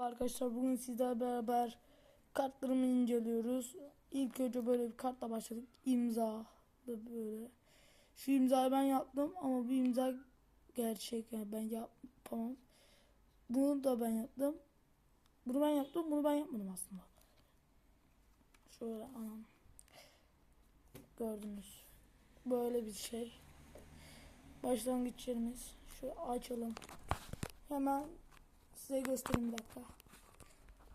Arkadaşlar bugün sizlerle beraber kartlarımı inceliyoruz. İlk önce böyle bir kartla başladık. İmza da böyle. Şu imzayı ben yaptım ama bu imza gerçek yani ben yapamam. Bunu da ben yaptım. Bunu ben yaptım, bunu ben yapmadım aslında. Şöyle anam. Gördünüz. Böyle bir şey. Başlangıç yerimiz. Şöyle açalım. Hemen size göstereyim bir dakika.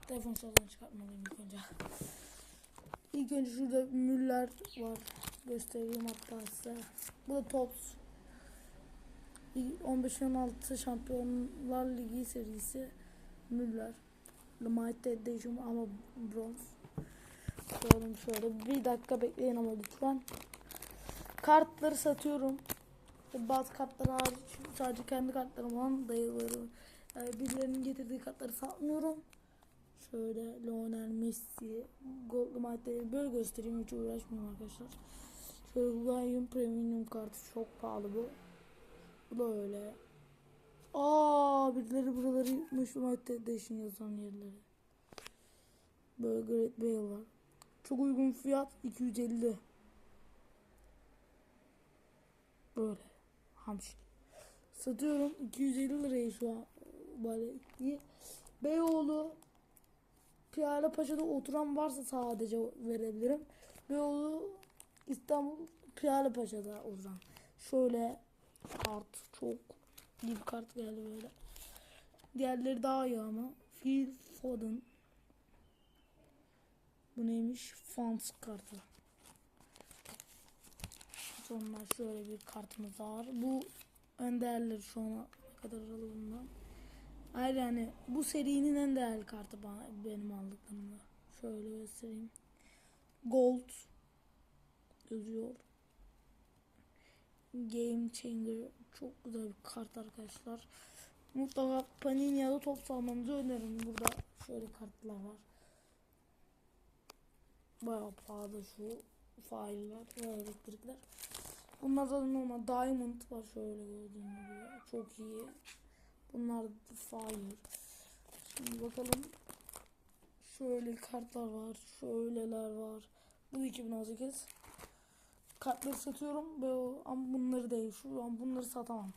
Telefon şarjını çıkartmalıyım ilk önce. İlk önce şurada Müller var. Göstereyim hatta size. Bu da Tops. 15-16 Şampiyonlar Ligi serisi Müller. Limited Edition ama bronz. Şöyle şöyle. Bir dakika bekleyin ama lütfen. Kartları satıyorum. Bazı kartlar hariç sadece kendi kartlarım olan dayıları yani birilerinin getirdiği kartları satmıyorum. Şöyle Lionel Messi, Gold maddeyi böyle göstereyim hiç uğraşmıyorum arkadaşlar. Şöyle Lion Premium kartı çok pahalı bu. Bu da öyle. Aa birileri buraları yıkmış United Edition yazan yerleri. Böyle Great Bale var. Çok uygun fiyat 250. Böyle. Hamşik. Satıyorum 250 liraya şu an iyi. Beyoğlu Piyale Paşa'da oturan varsa sadece verebilirim. Beyoğlu İstanbul Piyale Paşa'da oturan. Şöyle kart çok iyi kart geldi böyle. Diğerleri daha iyi ama. Phil Foden. Bu neymiş? Fans kartı. Sonra şöyle bir kartımız var. Bu en değerleri şu ana kadar aralığından. Hayır yani bu serinin en değerli kartı benim aldıklarımda. Şöyle göstereyim. Gold yazıyor. Game Changer çok güzel bir kart arkadaşlar. Mutlaka Panini ya da top almanızı öneririm. Burada şöyle kartlar var. Bayağı pahalı şu failler ve elektrikler. Bunlar da normal diamond var şöyle gördüğünüz gibi. Çok iyi. Bunlar fire. Şimdi bakalım. Şöyle kartlar var. Şöyleler var. Bu 2018. Kartları satıyorum. Böyle, ama bunları değil. Şu an bunları satamam.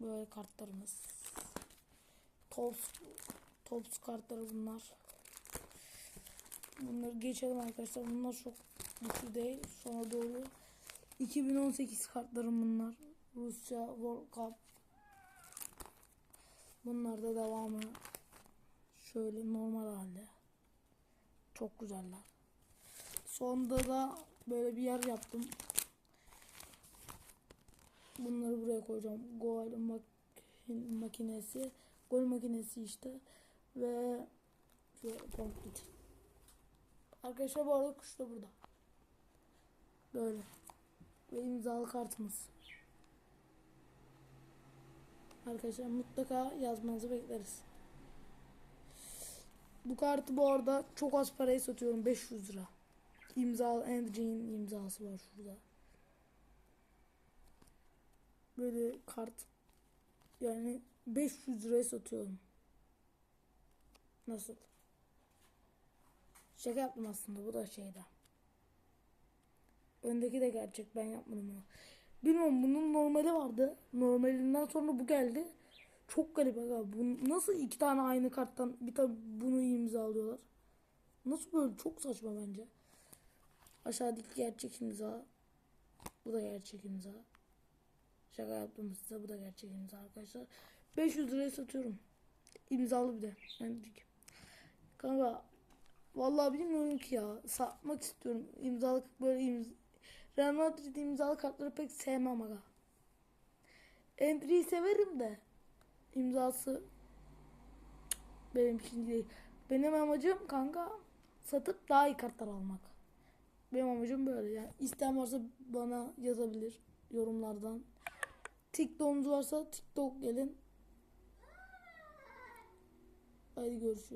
Böyle kartlarımız. Tops, tops kartları bunlar. Bunları geçelim arkadaşlar. Bunlar çok güçlü değil. Sonra doğru 2018 kartlarım bunlar. Rusya World Cup. Bunlar da devamı. Şöyle normal halde. Çok güzeller. Sonda da böyle bir yer yaptım. Bunları buraya koyacağım. Gol mak makinesi. Gol makinesi işte. Ve. Arkadaşlar bu arada kuş da burada. Böyle. Ve imzalı kartımız. Arkadaşlar mutlaka yazmanızı bekleriz. Bu kartı bu arada çok az paraya satıyorum. 500 lira. İmzalı Andrew'in imzası var şurada. Böyle kart yani 500 liraya satıyorum. Nasıl? Şaka yaptım aslında bu da şeyde. Öndeki de gerçek ben yapmadım onu. Bilmiyorum bunun normali vardı. Normalinden sonra bu geldi. Çok garip aga. Bu nasıl iki tane aynı karttan bir tane bunu imzalıyorlar? Nasıl böyle çok saçma bence. Aşağıdaki gerçek imza. Bu da gerçek imza. Şaka yaptım size bu da gerçek imza arkadaşlar. 500 liraya satıyorum. İmzalı bir de. Yani kanka Vallahi bilmiyorum ki ya. Satmak istiyorum. İmzalı böyle imz Real Madrid imzalı kartları pek sevmem aga. Endri'yi severim de imzası benim için değil. Benim amacım kanka satıp daha iyi kartlar almak. Benim amacım böyle yani. İsteyen varsa bana yazabilir yorumlardan. TikTok'unuz varsa TikTok gelin. Hadi görüşürüz.